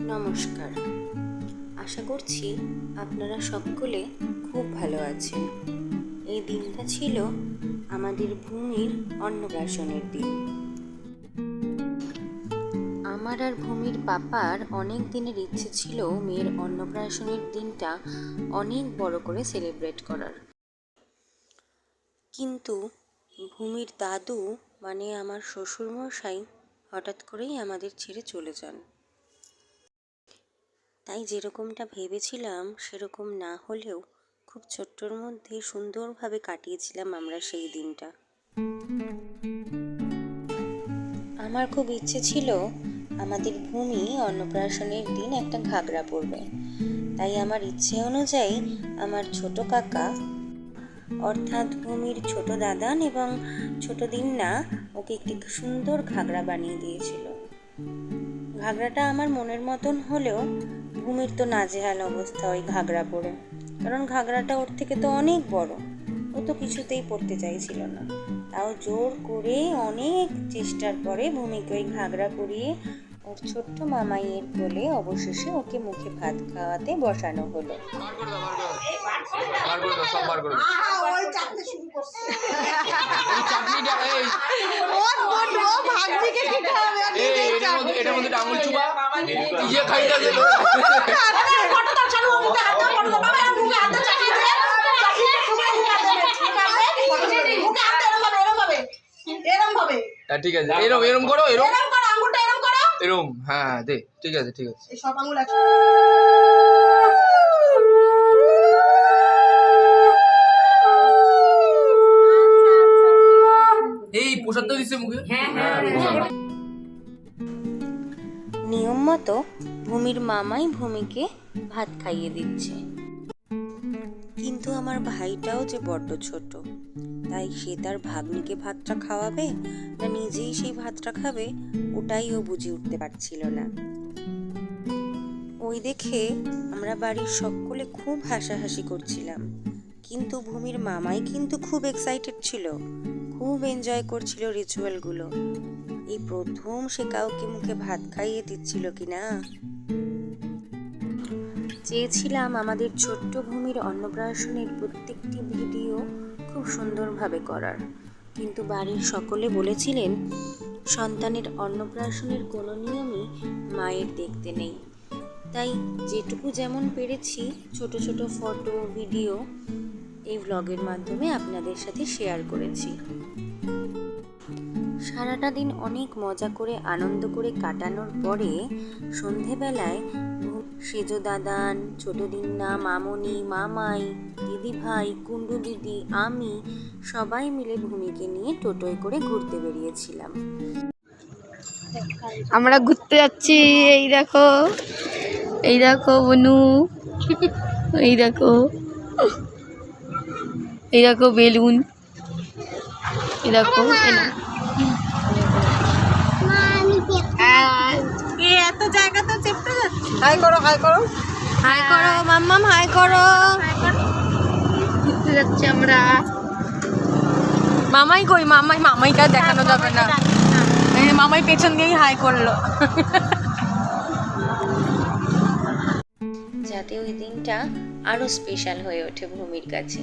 নমস্কার। আশা করছি আপনারা সকলে খুব ভালো আছেন। এই দিনটা ছিল আমাদের ভূমির অন্নপ্রাশনের দিন। আমার আর ভূমির পাপার অনেক দিনের ইচ্ছে ছিল মেয়ের অন্নপ্রাশনের দিনটা অনেক বড় করে সেলিব্রেট করার। কিন্তু ভূমির দাদু মানে আমার শ্বশুরমশাই, হঠাৎ করেই আমাদের ছেড়ে চলে যান। তাই যেরকমটা ভেবেছিলাম, সেরকম না হলেও খুব ছোট্টর মধ্যে সুন্দরভাবে কাটিয়েছিলাম আমরা সেই দিনটা। আমার খুব ইচ্ছে ছিল আমাদের ভূমি অন্নপ্রাশনের দিন একটা ঘাগরা পরবে। তাই আমার ইচ্ছে অনুযায়ী আমার ছোট কাকা, অর্থাৎ ভূমির ছোট দাদান এবং ছোট দিন না ওকে একটি সুন্দর ঘাগরা বানিয়ে দিয়েছিল। ঘাগরাটা আমার মনের মতন হলেও ভূমির তো নাজেহাল অবস্থা ওই ঘাগরা পরে। কারণ ঘাগরাটা ওর থেকে তো অনেক বড়। ও তো কিছুতেই পড়তে চাইছিল না। তাও জোর করে অনেক চেষ্টার পরে ভূমিকে ওই ঘাগরা পরিয়ে ওর ছোট্ট মামাইয়ের কোলে অবশেষে ওকে মুখে ভাত খাওয়াতে বসানো হলো। চাটনিটা ও হবে, আর এই নিজেই এটার মধ্যে এটার মধ্যে আঙুল চুবা ইয়ে খাইটা মুখে মুখে মুখে মুখে। মুখে ভাবে। ঠিক আছে এরম এরম করো এরম এরম করো, আঙুলটা এরম করো। এরম হ্যাঁ হ্যাঁ, দে ঠিক আছে ঠিক আছে এই সব আঙুল আছে। এই প্রসাদটা দিছে মুখে হ্যাঁ নিয়ম মতো ভূমির মামাই ভূমিকে ভাত খাইয়ে দিচ্ছে। কিন্তু আমার ভাইটাও যে বড্ড ছোট, তাই সে তার ভাগ্নিকে ভাতটা খাওয়াবে না নিজেই সেই ভাতটা খাবে ওটাই ও বুঝে উঠতে পারছিল না। ওই দেখে আমরা বাড়ির সকলে খুব হাসাহাসি করছিলাম। কিন্তু ভূমির মামাই কিন্তু খুব এক্সাইটেড ছিল, খুব এনজয় করছিল রিচুয়ালগুলো এই প্রথম সে কাউকে মুখে ভাত খাইয়ে দিচ্ছিল কি না চেয়েছিলাম আমাদের ছোট্ট ভূমির অন্নপ্রাশনের প্রত্যেকটি ভিডিও খুব সুন্দরভাবে করার। কিন্তু বাড়ির সকলে বলেছিলেন, সন্তানের অন্নপ্রাশনের কোনো নিয়মই মায়ের দেখতে নেই। তাই যেটুকু যেমন পেরেছি, ছোট ছোট ফটো, ভিডিও এই ভ্লগের মাধ্যমে আপনাদের সাথে শেয়ার করেছি। সারাটা দিন অনেক মজা করে, আনন্দ করে কাটানোর পরে সন্ধেবেলায় সেজো দাদান, ছোট দিন্না, মামনি, মামাই দিদি ভাই কুণ্ডু দিদি, আমি সবাই মিলে ভূমিকে নিয়ে টোটোয় করে ঘুরতে বেরিয়েছিলাম। আমরা ঘুরতে যাচ্ছি, এই দেখো এই দেখো বনু, এই দেখো এই দেখো বেলুন এই দেখো। হাই করো হাই করো। হাই করো মাম্মাম হাই করো। ঘুরতে যাচ্ছি আমরা। মামাই কই? মামাই মামাইটা দেখানো যাবে না। মামাই পেছন দিয়েই হাই করল। যাতে ওই দিনটা আরও স্পেশাল হয়ে ওঠে ভূমির কাছে।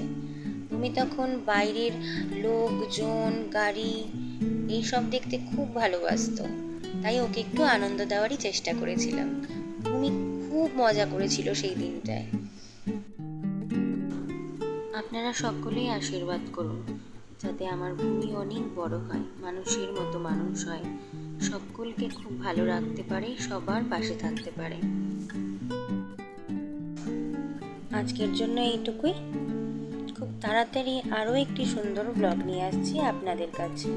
ভূমি তখন বাইরের লোকজন গাড়ি এইসব দেখতে খুব ভালোবাসতো। তাই ওকে একটু আনন্দ দেওয়ারই চেষ্টা করেছিলাম। ভূমি খুব মজা করেছিল সেই দিনটায়। আপনারা সকলেই আশীর্বাদ করুন, যাতে আমার ভূমি অনেক বড় হয়, মানুষের মতো মানুষ হয়। সকলকে খুব ভালো রাখতে পারে, সবার পাশে থাকতে পারে। আজকের জন্য এইটুকুই। তাড়াতাড়ি আরও একটি সুন্দর ব্লগ নিয়ে আসছি আপনাদের কাছে।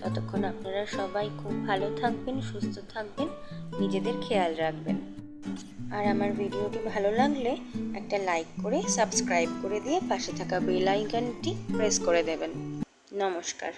ততক্ষণ আপনারা সবাই খুব ভালো থাকবেন, সুস্থ থাকবেন, নিজেদের খেয়াল রাখবেন। আর আমার ভিডিওটি ভালো লাগলে একটা লাইক করে সাবস্ক্রাইব করে দিয়ে পাশে থাকা বেল আইকনটি প্রেস করে দেবেন। নমস্কার।